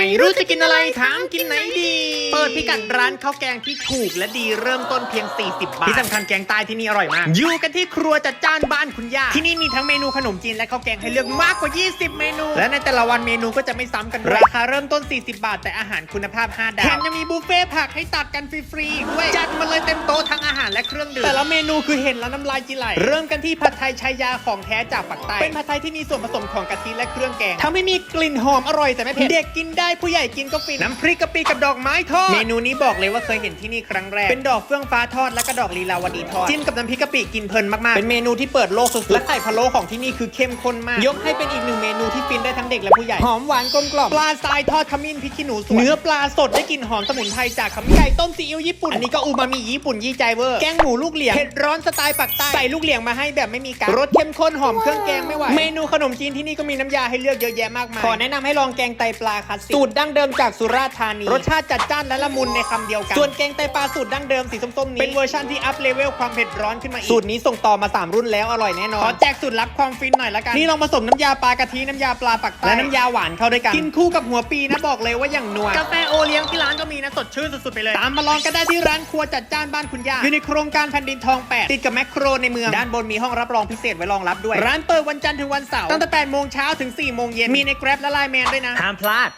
ไม่รู้จะกินอะไรถามกินไหนดี เปิดพิกัดร้านข้าวแกงที่ถูกและดีเริ่มต้นเพียง 40 บาท ที่สำคัญแกงใต้ที่นี่อร่อยมาก อยู่กันที่ครัวจัดจ้านบ้านคุณย่า ที่นี่มีทั้งเมนูขนมจีนและข้าวแกงให้เลือกมากกว่า 20 เมนู และในแต่ละวันเมนูก็จะไม่ซ้ำกันด้วยราคาเริ่มต้น 40 บาท แต่อาหารคุณภาพ 5 ดาวแถมยังมีบุฟเฟ่ต์ผักให้ตักกันฟรีๆอีกด้วยจัดมา เลยเต็มโต๊ะทั้งอาหารและเครื่องดื่มแต่ละเมนูคือเห็นแล้วน้ำลายจิไหลเริ่มกันที่ผัดไทยชายาของแท้จากปักใต้เป็นผัดไทยที่มีส่วนผสมของกะทิและเครื่องแกงทำให้มีกลิ่นหอมอร่อยแต่ไม่เผ็ดเด็กกินได้ผู้ใหญ่กินก็ฟินน้ำพริกกะปิกับดอกไม้ทอดเมนูนี้บอกเลยว่าเคยเห็นที่นี่ครั้งแรกเป็นดอกเฟื่องฟ้าทอดและก็ดอกลีลาวดีทอดจิ้มกับน้ำพริกกะปิกินเพลินมากๆเป็นเมนูที่เปิดโลกสุดๆและไข่พะโล้ของที่นี่คือเข้มข้นมาก ยกให้เป็นอีกหนึ่งเมนูที่ฟินได้ทั้งเด็กและผู้ใหญ่หอมหวานกลมกล่อมปลาทรายทอดขมิ้นพริกขี้หนูสวนเนื้อปลาสดได้กลิ่นหอมสมุนไพรจากขมิ้นไก่ต้มซีอิ๊วญี่ปุ่นอันนี้ก็อูมามิญี่ปุ่นยี่ใจเวอร์ แกงหมูลูกเหลียงเผ็ดร้อนสไตล์ปักใต้ใส่ลูกเหลียงมาให้แบบไม่มีกากรสเข้มข้นหอมเครื่องแกงไม่ไหว เมนูขนมจีนที่นี่ก็มีน้ำยาให้เลือกเยอะแยะมากมาย ขอแนะนำให้ลองแกงไตปลาคลาสสิกสูตรดั้งเดิมจากสุราษฎร์ธานี รสชาติจัดจ้านและละมุนในคำเดียวกัน ส่วนแกงไตปลาสูตรดั้งเดิมสีส้มๆนี้ เป็นเวอร์ชันที่อัพเลเวลความเผ็ดร้อนขึ้นมาอีก สูตรนี้ส่งต่อมา 3 รุ่นแล้วอร่อยแน่นอน ขอแจกสูตรลับความฟินหน่อยละกัน นี่ลองผสมน้ำยาปลากะทิน้ำยาปลาปักใต้และน้ำยาหวานเข้าด้วยกัน กินคู่กับหัวปีนะบอกเลยว่าอย่างนัว กาแฟโอเลี้ยงที่ร้านก็มีนะสดชื่นสุดๆไปเลย ตามมาลองกันได้ที่ร้านครัวจัดจ้านบ้านคุณย่าอยู่ในโครงการแผ่นดินทอง 8 ติดกับแมคโครในเมือง ด้านบนมีห้องรับรองพิเศษไว้รองรับด้วย ร้านเปิดวันจันทร์ถึงวันเสาร์ตั้งแต่8โมงเช้าถึง4โมงเย็นมีใน Grab และ Line Man ด้วยนะห้ามพลาด